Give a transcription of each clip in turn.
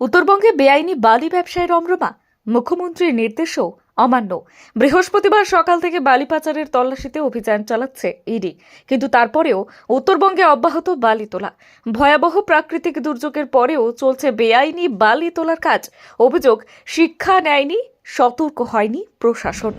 উত্তরবঙ্গে বেআইনি বালি ব্যবসায় রমরমা মুখ্যমন্ত্রীর নির্দেশও অমান্য। বৃহস্পতিবার সকাল থেকে বালি পাচারের তল্লাশিতে অভিযান চালাচ্ছে ইডি, কিন্তু তারপরেও উত্তরবঙ্গে অব্যাহত বালি তোলা। ভয়াবহ প্রাকৃতিক দুর্যোগের পরেও চলছে বেআইনি বালি তোলার কাজ। অভিযোগ, শিক্ষা নেয়নি সতর্ক হয়নি প্রশাসন।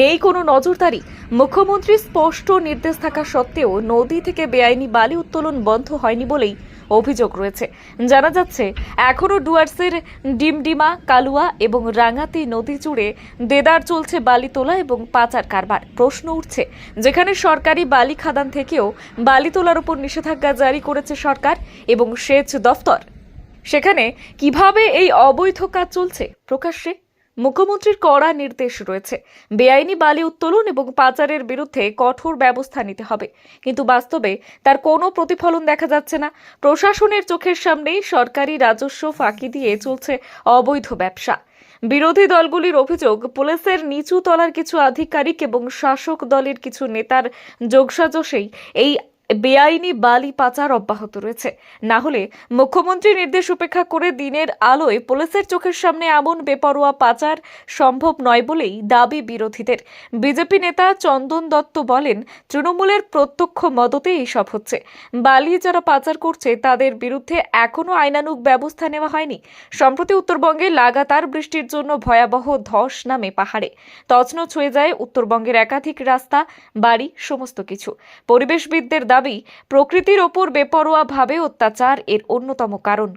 নেই কোনো নজরদারি। মুখ্যমন্ত্রীর স্পষ্ট নির্দেশ থাকা সত্ত্বেও নদী থেকে বেআইনি বালি উত্তোলন বন্ধ হয়নি বলেই অভিযোগ রয়েছে। জানা যাচ্ছে, এখনও ডুয়ার্সের ডিমডিমা, কালুয়া এবং রাঙাতি নদী জুড়ে দেদার চলছে বালি তোলা এবং পাচার কারবার। প্রশ্ন উঠছে, যেখানে সরকারি বালি খাদান থেকেও বালি তোলার উপর নিষেধাজ্ঞা জারি করেছে সরকার এবং সেচ দফতর। সেখানে কীভাবে এই অবৈধ কাজ চলছে প্রকাশ্যে মুখ্যমন্ত্রীর কড়া নির্দেশ রয়েছে। বেআইনি বালি উত্তোলন এবং পাচারের বিরুদ্ধে কঠোর ব্যবস্থা নিতে হবে। কিন্তু বাস্তবে তার কোনো প্রতিফলন দেখা যাচ্ছে না। প্রশাসনের চোখের সামনেই সরকারি রাজস্ব ফাঁকি দিয়ে চলছে অবৈধ ব্যবসা। বিরোধী দলগুলির অভিযোগ, পুলিশের নিচু তলার কিছু আধিকারিক এবং শাসক দলের কিছু নেতার যোগসাজশেই এই বেআইনি বালি পাচার অব্যাহত রয়েছে। না হলে মুখ্যমন্ত্রী নির্দেশ উপেক্ষা করে দিনের আলোয় পুলিশের চোখের সামনে এমন বেপরোয়া পাচার সম্ভব নয় বলেই দাবি বিরোধীদের। বিজেপি নেতা চন্দন দত্ত বলেন, তৃণমূলের প্রত্যক্ষ মদতে এইসব হচ্ছে। বালি যারা পাচার করছে, তাদের বিরুদ্ধে এখনও আইনানুগ ব্যবস্থা নেওয়া হয়নি। সম্প্রতি উত্তরবঙ্গে লাগাতার বৃষ্টির জন্য ভয়াবহ ধস নামে পাহাড়ে। তছনছ হয়ে যায় উত্তরবঙ্গের একাধিক রাস্তা, বাড়ি, সমস্ত কিছু। পরিবেশবিদদের দাবি প্রকৃতির ওপর বেপরোয়াভাবে অত্যাচার এর অন্যতম কারণ।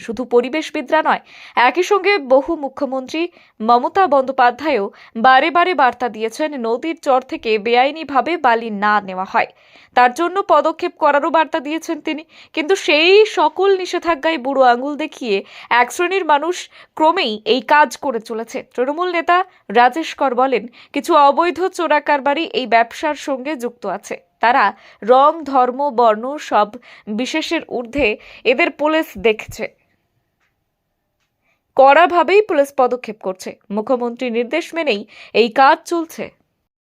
শুধু পরিবেশবিদরা নয়, একই সঙ্গে বহু মুখ্যমন্ত্রী মমতা বন্দ্যোপাধ্যায়ও বারে বারে বার্তা দিয়েছেন নদীর চর থেকে বেআইনিভাবে বালি না নেওয়া হয়। তার জন্য পদক্ষেপ করারও বার্তা দিয়েছেন তিনি। কিন্তু সেই সকল নিষেধাজ্ঞায় বুড়ো আঙুল দেখিয়ে এক শ্রেণির মানুষ ক্রমেই এই কাজ করে চলেছে। তৃণমূল নেতা রাজেশ কর বলেন, কিছু অবৈধ চোরাকারবারি এই ব্যবসার সঙ্গে যুক্ত আছে। তারা রং, ধর্ম, বর্ণ সব বিশেষের ঊর্ধ্বে এদের পুলিশ দেখছে। কড়াভাবেই পুলিশ পদক্ষেপ করছে। মুখ্যমন্ত্রী নির্দেশ মেনেই এই কাজ চলছে।